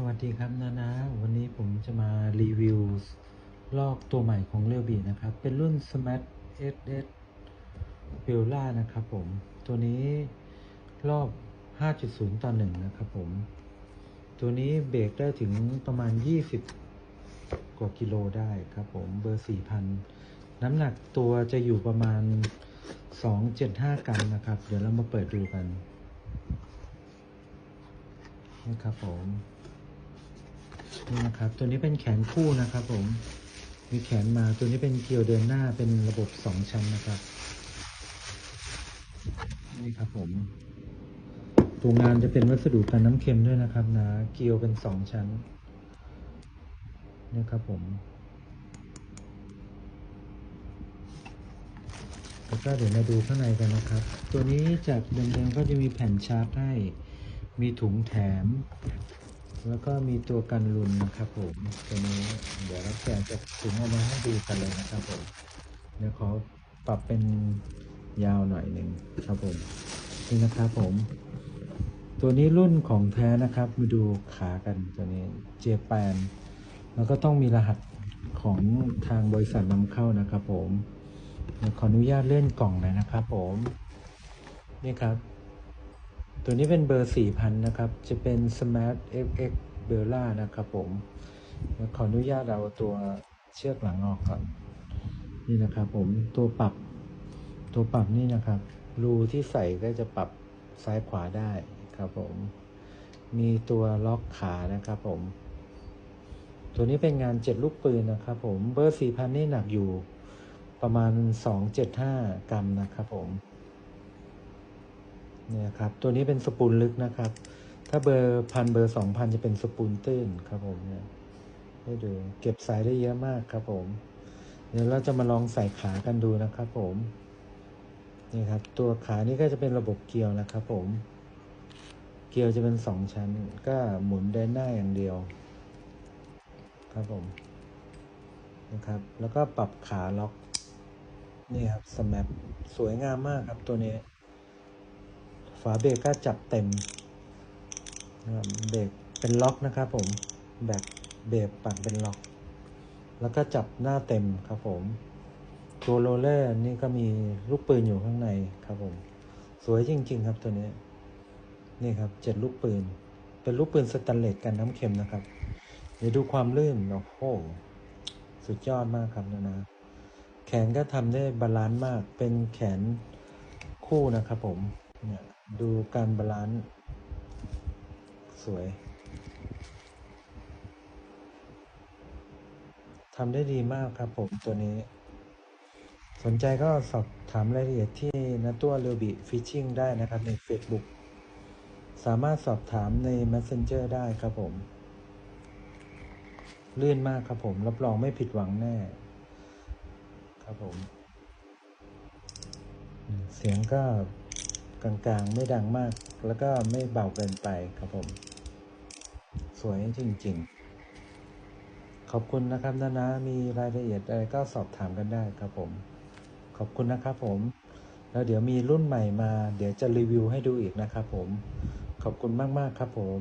สวัสดีครับนานะวันนี้ผมจะมารีวิวลอกตัวใหม่ของเร b บีนะครับ เป็นรุ่น Smart SS v i o l a นะครับผม ตัวนี้รอบ 5.0 ต่อ 1 นะครับผม ตัวนี้เบรกได้ถึงประมาณ 20 กว่ากิโลได้ครับผมเบอร์ 4,000 น้ำหนักตัวจะอยู่ประมาณ 275 กรัมนะครับ เดี๋ยวเรามาเปิดดูกันนี่ครับผม นี่นะครับ ตัวนี้เป็นแขนคู่นะครับ ผม มีแขนมาตัวนี้เป็นเกลียวเดินหน้าเป็นระบบสองชั้นนะครับ นี่ครับผม ตัวงานจะเป็นวัสดุกันน้ำเค็มด้วยนะครับนะ เกลียวเป็นสองชั้นนี่ครับผมแล้วก็เดี๋ยวมาดูข้างในกันนะครับ ตัวนี้จากเดิมๆก็จะมีแผ่นชาร์จให้ มีถุงแถม แล้วก็มีตัวกันรุนนะครับผมตัวนี้เดี๋ยวเราแกะจะถุงเอามาให้ดูกันเลยนะครับผมเดี๋ยวขอปรับเป็นยาวหน่อยหนึ่งครับผมนี่นะครับผม ตัวนี้รุ่นของแท้นะครับ มาดูขากันตัวนี้เจแปนแล้วก็ต้องมีรหัสของทางบริษัทนำเข้านะครับผมเดี๋ยวขออนุญาตเลื่อนกล่องหน่อยนะครับผม นี่ครับ ตัวนี้เป็นเบอร์ 4,000 นะครับ จะเป็น Smart FX Bella นะครับผมขออนุญาตเอาตัวเชือกหลังออกก่อน นี่นะครับผมตัวปรับ ตัวปรับนี่นะครับ รูที่ใส่ก็จะปรับซ้ายขวาได้ครับผม มีตัวล็อกขานะครับผม ตัวนี้เป็นงาน7ลูกปืนนะครับผม เบอร์ 4,000 นี่หนักอยู่ประมาณ 275 กรัมนะครับผม เนี่ยครับ ตัวนี้เป็นสปูลลึกนะครับ ถ้าเบอร์พันเบอร์สองพันจะเป็นสปูลตื้นครับผมเนี่ยให้ดูเก็บสายได้เยอะมากครับผม เดี๋ยวเราจะมาลองใส่ขากันดูนะครับผมนี่ครับ ตัวขานี่ก็จะเป็นระบบเกียวนะครับผม เกียวจะเป็นสองชั้น ก็หมุนเดินหน้าอย่างเดียว ครับผมนะครับ แล้วก็ปรับขาล็อก นี่ครับสแมปสวยงามมากครับตัวนี้ ฝาเบรกก็จับเต็มเบรกเป็นล็อกนะครับผมแบบเบรกปักเป็นล็อก แล้วก็จับหน้าเต็มครับผม ตัวโรเลอร์นี่ก็มีลูกปืนอยู่ข้างในครับผม สวยจริง ๆ ครับตัวนี้นี่ครับเจ็ดลูกปืน เป็นลูกปืนสแตนเลสกันน้ำเค็มนะครับ เดี๋ยวดูความลื่นโอ้โหสุดยอดมากครับนะนะแขนก็ทำได้บาลานซ์มากเป็นแขนคู่นะครับผมเนี่ย ดูการบาลานซ์สวยทำได้ดีมากครับผมตัวนี้ สนใจก็สอบถามรายละเอียดที่นาตัวเรบิฟิชชิ่งได้นะครับใน Facebook สามารถสอบถามใน Messenger ได้ครับผม ลื่นมากครับผม รับรองไม่ผิดหวังแน่ ครับผม เสียงก็ กลางๆ ไม่ดังมาก แล้วก็ไม่เบาเกินไปครับผม สวยจริงๆ ขอบคุณนะครับนะนะมีรายละเอียดอะไรก็สอบถามกันได้ครับผม ขอบคุณนะครับผม แล้วเดี๋ยวมีรุ่นใหม่มา เดี๋ยวจะรีวิวให้ดูอีกนะครับผม ขอบคุณมากๆครับผม